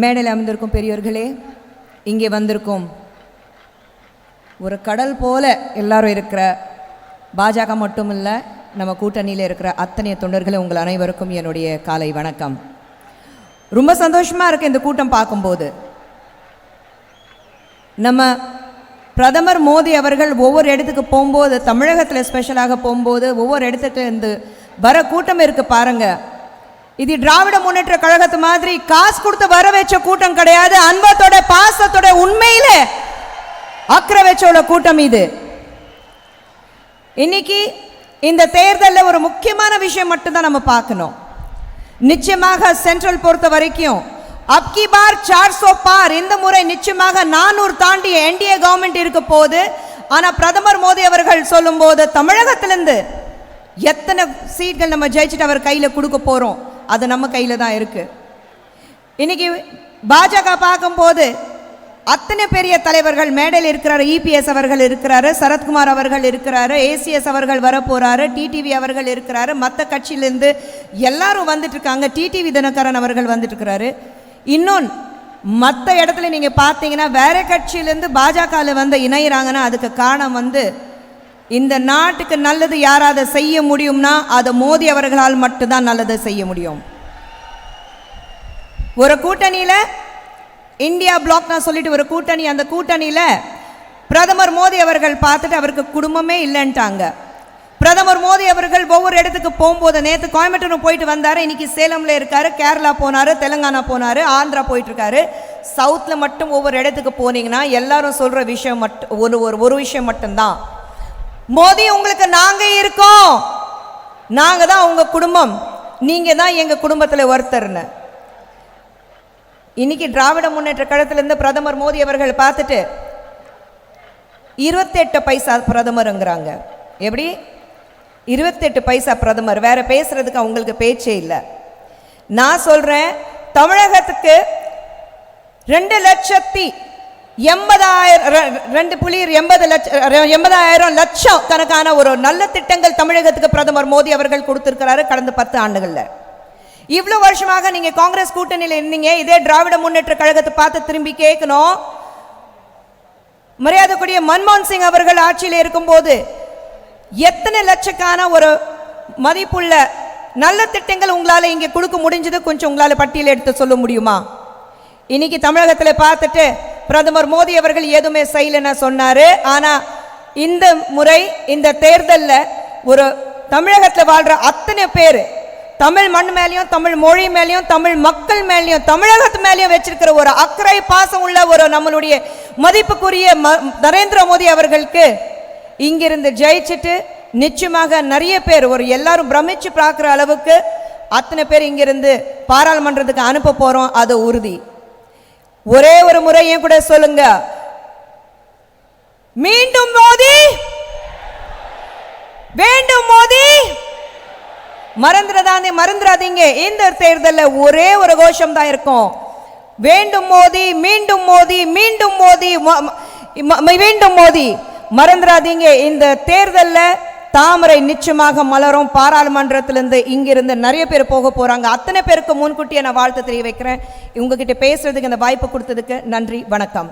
மேடையில் அமர்ந்திருக்கும் பெரியோர்களே இங்கே வந்திருக்கும் ஒரு கடல் போல எல்லாரும் இருக்கிற பாஜக மட்டும் இல்லை நம்ம கூட்டணியில் இருக்கிற அத்தனை தொண்டர்களும் உங்கள் அனைவருக்கும் என்னுடைய காலை வணக்கம். ரொம்ப சந்தோஷமாக இருக்குது இந்த கூட்டம் பார்க்கும்போது. நம்ம பிரதமர் மோடி அவர்கள் ஒவ்வொரு இடத்துக்கு போகும்போது தமிழகத்தில் ஸ்பெஷலாக போகும்போது ஒவ்வொரு இடத்துக்கு இருந்து வர கூட்டம் இருக்குது பாருங்கள் இது திராவிட முன்னேற்ற கழகத்து மாதிரி காசு கொடுத்து வர வச்ச கூட்டம் கிடையாது. அன்பத்தோட பாசத்தோட உண்மையில அக்கறை வச்சோட கூட்டம் இது. இன்னைக்கு இந்த தேர்தலில் ஒரு முக்கியமான விஷயம் மட்டும்தான் நம்ம பார்க்கணும். நிச்சயமாக சென்ட்ரல் பொறுத்த வரைக்கும் அப்கி பார் சார் சோ பார் இந்த முறை நிச்சயமாக நானூறு தாண்டி என்டிஏ கவர்மெண்ட் இருக்க போது ஆனால் பிரதமர் மோடி அவர்கள் சொல்லும்போது தமிழகத்திலிருந்து எத்தனை சீட்கள் நம்ம ஜெயிச்சுட்டு அவர் கையில் கொடுக்க போகிறோம் அது நம்ம கையில் தான் இருக்குது இன்னைக்கு பாஜக பார்க்கும்போது அத்தனை பெரிய தலைவர்கள் மேடையில் இருக்கிறாரு இபிஎஸ் அவர்கள் இருக்கிறாரு சரத்குமார் அவர்கள் இருக்கிறாரு ஏசிஎஸ் அவர்கள் வரப்போகிறாரு டிடிவி அவர்கள் இருக்கிறாரு மற்ற கட்சியிலேருந்து எல்லாரும் வந்துட்டு இருக்காங்க டிடிவி தினகரன் அவர்கள் வந்துட்டு இருக்கிறாரு இன்னொன்று மற்ற இடத்துல நீங்கள் பார்த்தீங்கன்னா வேறு கட்சியிலேருந்து பாஜகவில் வந்து இணையிறாங்கன்னா அதுக்கு காரணம் வந்து இந்த நாட்டுக்கு நல்லது யாராவது செய்ய முடியும்னா அதை மோதி அவர்களால் மட்டும்தான் நல்லதை செய்ய முடியும். ஒரு கூட்டணியில் இந்தியா பிளாக் நான் சொல்லிட்டு ஒரு கூட்டணி அந்த கூட்டணியில் பிரதமர் மோடி அவர்கள் பார்த்துட்டு அவருக்கு குடும்பமே இல்லைன்ட்டாங்க. பிரதமர் மோடி அவர்கள் ஒவ்வொரு இடத்துக்கு போகும்போது நேற்று கோயம்புத்தூர் போயிட்டு வந்தார் இன்னைக்கு சேலமில் இருக்காரு கேரளா போனார் தெலுங்கானா போனார் ஆந்திரா போயிட்டுருக்காரு சவுத்தில் மட்டும் ஒவ்வொரு இடத்துக்கு போனீங்கன்னா எல்லாரும் சொல்கிற விஷயம் மட்டும் ஒரு ஒரு ஒரு விஷயம் மட்டும்தான். மோதி உங்களுக்கு நாங்கள் இருக்கோம். நாங்கள் தான் உங்கள் குடும்பம். நீங்கள் தான் எங்கள் குடும்பத்தில் ஒருத்தர்னு. இன்னைக்கு திராவிட முன்னேற்ற கழகத்திலிருந்து பிரதமர் மோடி அவர்கள் பார்த்துட்டு இருபத்தெட்டு பைசா பிரதமருங்கிறாங்க. எப்படி? இருபத்தெட்டு பைசா பிரதமர். வேற பேசுறதுக்கு அவங்களுக்கு பேச்சே இல்லை. நான் சொல்றேன் தமிழகத்துக்கு ரெண்டு லட்சத்தி எண்பதாயிரம் ரெண்டு புள்ளி எண்பது லட்சம் எண்பதாயிரம் லட்சம் கணக்கான ஒரு நல்ல திட்டங்கள் தமிழகத்துக்கு பிரதமர் மோடி அவர்கள் கொடுத்திருக்கிறாரு கடந்த பத்து ஆண்டுகளில். இவ்வளோ வருஷமாக நீங்கள் காங்கிரஸ் கூட்டணியில் இருந்தீங்க. இதே திராவிட முன்னேற்ற கழகத்தை பார்த்து திரும்பி கேட்கணும். மரியாதைக்குரிய மன்மோகன் சிங் அவர்கள் ஆட்சியில் இருக்கும்போது எத்தனை லட்சக்கான ஒரு மதிப்புள்ள நல்ல திட்டங்கள் உங்களால் இங்கே கொடுக்க முடிஞ்சது கொஞ்சம் உங்களால் பட்டியல் எடுத்து சொல்ல முடியுமா? இன்னைக்கு தமிழகத்தில் பார்த்துட்டு பிரதமர் மோடி அவர்கள் எதுவுமே செய்யலைன்னு சொன்னாரு. ஆனால் இந்த முறை இந்த தேர்தலில் ஒரு தமிழகத்தில் வாழ்ற அத்தனை பேர் தமிழ் மண் மேலேயும் தமிழ் மொழி மேலேயும் தமிழ் மக்கள் மேலேயும் தமிழகத்து மேலேயும் வச்சிருக்கிற ஒரு அக்கறை பாசம் உள்ள ஒரு நம்மளுடைய மதிப்புக்குரிய ம- நரேந்திர மோடி அவர்களுக்கு இங்கிருந்து ஜெயிச்சுட்டு நிச்சயமாக நிறைய பேர் ஒரு எல்லாரும் பிரமிச்சு பார்க்குற அளவுக்கு அத்தனை பேர் இங்கிருந்து பாராளுமன்றத்துக்கு அனுப்ப போகிறோம் அது உறுதி. ஒரே ஒரு முறை என் கூட சொல்லுங்க. மீண்டும் மோதி. வேண்டும் மோதி. மறந்துடாதே மறந்துடாதீங்க. இந்த தேர்தலில் ஒரே ஒரு கோஷம் தான் இருக்கும். வேண்டும் மோதி மீண்டும் மோதி மீண்டும் மோதி வேண்டும் மீண்டும் மோதி. மறந்துடாதீங்க. இந்த தேர்தலில் தாமரை நிச்சயமாக மலரும். பாராளுமன்றத்திலிருந்து இங்கிருந்து நிறைய பேர் போக போகிறாங்க அத்தனை பேருக்கு முன்கூட்டியே நான் வாழ்த்து தெரிய வைக்கிறேன் உங்ககிட்ட பேசுறதுக்கு இந்த வாய்ப்பு கொடுத்ததுக்கு நன்றி வணக்கம்.